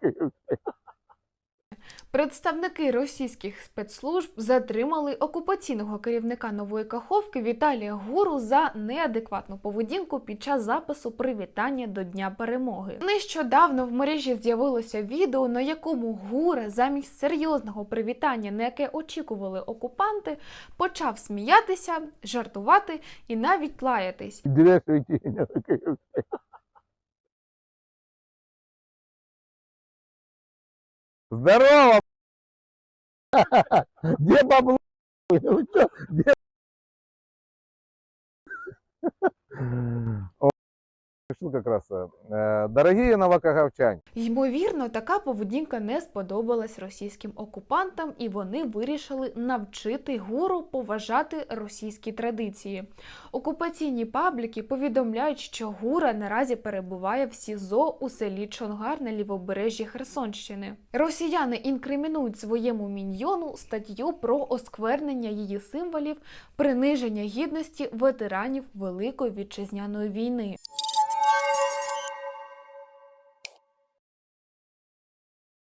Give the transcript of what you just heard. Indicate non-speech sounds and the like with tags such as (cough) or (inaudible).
Київської. Представники російських спецслужб затримали окупаційного керівника нової каховки Віталія Гуру за неадекватну поведінку під час запису привітання до Дня перемоги. Нещодавно в мережі з'явилося відео, на якому Гура замість серйозного привітання, на яке очікували окупанти, почав сміятися, жартувати і навіть лаятись. Директор Здорово! (laughs) Где бабло? (laughs) Пришел как раз. э, Дорогие Ймовірно, така поведінка не сподобалась російським окупантам, і вони вирішили навчити гуру поважати російські традиції. Окупаційні пабліки повідомляють, що гура наразі перебуває в СІЗО у селі Чонгар на лівобережжі Херсонщини. Росіяни інкримінують своєму міньйону статтю про осквернення її символів, приниження гідності ветеранів Великої вітчизняної війни.